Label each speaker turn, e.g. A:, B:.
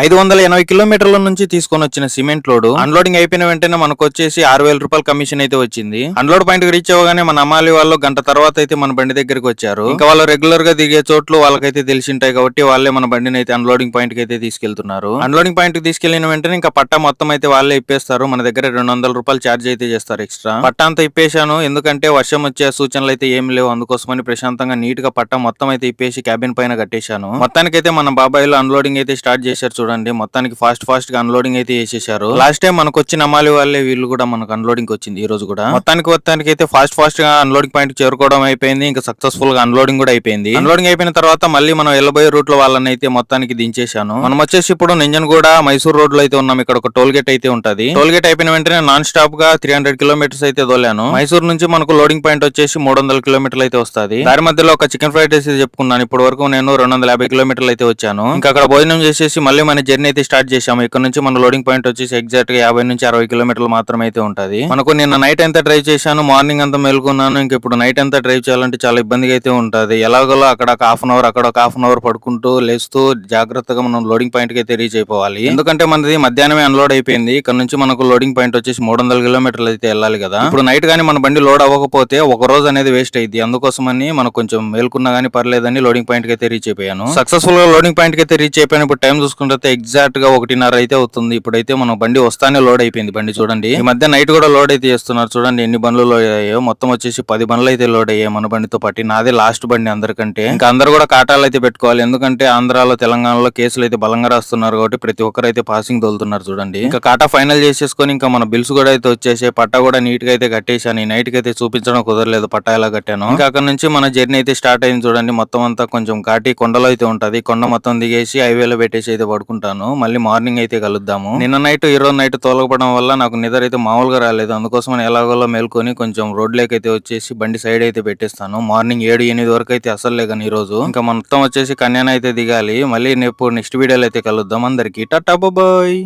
A: ఐదు వందల ఎనభై కిలోమీటర్ల నుంచి తీసుకొని వచ్చిన సిమెంట్ లోడ్ అన్లోడింగ్ అయిపోయిన వెంటనే మనకు వచ్చేసి ఆరు వేల రూపాయల కమిషన్ అయితే వచ్చింది. అన్లోడ్ పాయింట్కి రీచ్ అవ్వగానే మన అమ్మాలి వాళ్ళు గంట తర్వాత అయితే మన బండి దగ్గరికి వచ్చారు. ఇంకా వాళ్ళు రెగ్యులర్గా దిగే చోట్లు వాళ్ళకైతే తెలిసి ఉంటాయి కాబట్టి వాళ్ళే మన బండిని అయితే అన్లోడింగ్ పాయింట్కి అయితే తీసుకెళ్తున్నారు. అన్లోడింగ్ పాయింట్కి తీసుకెళ్ళిన వెంటనే ఇంకా పట్టా మొత్తం అయితే వాళ్ళే ఇప్పేస్తారు. మన దగ్గర రెండు వందల రూపాయలు ఛార్జ్ అయితే చేస్తారు ఎక్స్ట్రా పట్టా అంతా ఇప్పేశాను. ఎందుకంటే వర్షం వచ్చే సూచనలు అయితే ఏం లేవు. అందుకోసమని ప్రశాంతంగా నీట్గా పట్టా మొత్తం అయితే ఇప్పేసి క్యాబిన్ పైన కట్టేశాను. మొత్తానికైతే మన బాబాయిలు అన్లోడింగ్ అయితే స్టార్ట్ చేశారు చూడండి. మొత్తానికి ఫాస్ట్ ఫాస్ట్గా అన్లోడింగ్ అయితే చేసేసారు లాస్ట్ టైం మనకు వచ్చిన అమ్మాలి వాళ్ళే వీళ్ళు కూడా మనకు అన్లోడింగ్ వచ్చింది ఈ రోజు కూడా. మొత్తానికి మొత్తానికి అయితే ఫాస్ట్ ఫాస్ట్గా అన్లోడింగ్ పాయింట్ చేరుకోవడం అయిపోయింది. ఇంకా సక్సెస్ఫుల్గా అన్లోడింగ్ కూడా అయిపోయింది. అన్లోడింగ్ అయిపోయిన తర్వాత మళ్ళీ మనం వెళ్ళబోయే రూట్లో వాళ్ళని అయితే మొత్తానికి దించేశాను. మనం వచ్చేసి ఇప్పుడు నింజన్ కూడా మైసూర్ రోడ్లో అయితే ఉన్నాం. ఇక్కడ ఒక టోల్ గేట్ అయితే ఉంటది. టోల్ గేట్ అయిపోయిన వెంటనే నాన్ స్టాప్గా త్రీ హండ్రెడ్ కిలోమీటర్స్ అయితే దోలాను మైసూర్ నుంచి మనకు లోడింగ్ పాయింట్ వచ్చేసి మూడు వందల కిలోమీటర్లు అయితే వస్తుంది. దాని మధ్యలో ఒక చికెన్ ఫ్రైడ్ రైస్ చెప్పుకున్నాను. ఇప్పటి వరకు నేను రెండు వందల యాభై కిలోమీటర్లు అయితే వచ్చాను. ఇంకా అక్కడ భోజనం చేసేసి మళ్ళీ మన జర్నీ అయితే స్టార్ట్ చేసాము ఇక్కడ నుంచి మన లోడింగ్ పాయింట్ వచ్చేసి ఎగ్జాక్ట్గా యాభై నుంచి అరవై కిలోమీటర్లు మాత్రమే అయితే ఉంటుంది. మనకు నిన్న నైట్ ఎంత డ్రైవ్ చేశాను మార్నింగ్ అంతా మేల్కొన్నాను ఇంకా ఇప్పుడు నైట్ అంతా డ్రైవ్ చేయాలంటే చాలా ఇబ్బందిగా అయితే ఉంటుంది. ఎలాగోలో అక్కడ ఒక హాఫ్ అన్ అవర్ అక్కడ ఒక హాఫ్ అన్ అవర్ పడుకుంటూ లేస్తూ జాగ్రత్తగా మనం లోడింగ్ పాయింట్కి అయితే రీచ్ అయిపోవాలి. ఎందుకంటే మనది మధ్యాహ్నమే అన్లోడ్ అయిపోయింది. ఇక్కడ నుంచి మనకు లోడింగ్ పాయింట్ వచ్చేసి మూడు వందల కిలోమీటర్లు అయితే వెళ్ళాలి కదా. ఇప్పుడు నైట్ గానీ మన బండి లోడ్ అవ్వకపోతే ఒక రోజు అనేది వేస్ట్ అయింది అందుకోసమని మనకు కొంచెం మేల్కున్నా గానీ పర్లేదని లోడింగ్ పాయింట్కి అయితే రీచ్ అయిపోయాను. సక్సెస్ఫుల్గా లోడింగ్ పాయింట్కి అయితే రీచ్ అయిపోయాను ఇప్పుడు టైం చూసుకుంటే ఎగ్జాక్ట్గా ఒకటిన్నర అయితే అవుతుంది. ఇప్పుడైతే మన బండి వస్తానే లోడ్ అయిపోయింది బండి చూడండి. ఈ మధ్య నైట్ కూడా లోడ్ అయితే చేస్తున్నారు చూడండి. ఎన్ని బండ్లు లోడ్ అయ్యాయో. మొత్తం వచ్చేసి పది బండ్లు అయితే లోడ్ అయ్యాయి మన బండితో పాటు. నాదే లాస్ట్ బండి అందరికంటే. ఇంకా అందరు కూడా కాటాలు అయితే పెట్టుకోవాలి. ఎందుకంటే ఆంధ్రాలో తెలంగాణలో కేసులు అయితే బలంగా రాస్తున్నారు కాబట్టి ప్రతి ఒక్కరు అయితే పాసింగ్ తోలుతున్నారు చూడండి. ఇంకా కాటా ఫైనల్ చేసేసుకొని ఇంకా మన బిల్స్ కూడా అయితే వచ్చేసి పట్టా కూడా నీట్గా అయితే కట్టేశాను. ఈ నైట్కి అయితే చూపించడం కుదరలేదు. పట్టా ఎలా కట్టాను. ఇంకా అక్కడ నుంచి మన జర్నీ అయితే స్టార్ట్ అయింది చూడండి. మొత్తం అంతా కొంచెం ఘాటి కొండలో అయితే ఉంటది. కొండ మొత్తం దిగేసి హైవేలో పెట్టేసి అయితే పడుకుంటాను మళ్ళీ మార్నింగ్ అయితే కలుద్దాము. నిన్న నైట్ ఈ రోజు నైట్ తోలకపోవడం వల్ల నాకు నిద్ర అయితే మామూలుగా రాలేదు. అందుకోసం ఎలాగోలా ఎలాగోలో మేల్కొని కొంచెం రోడ్ అయితే వచ్చేసి బండి సైడ్ అయితే పెట్టేస్తాను. మార్నింగ్ ఏడు ఎనిమిది వరకు అయితే అసలు కానీ ఈ రోజు ఇంకా మొత్తం వచ్చేసి కన్యాన అయితే దిగాలి. మళ్ళీ రేపు నెక్స్ట్ వీడియోలో అయితే కలుద్దాం అందరికీ. Tata bye.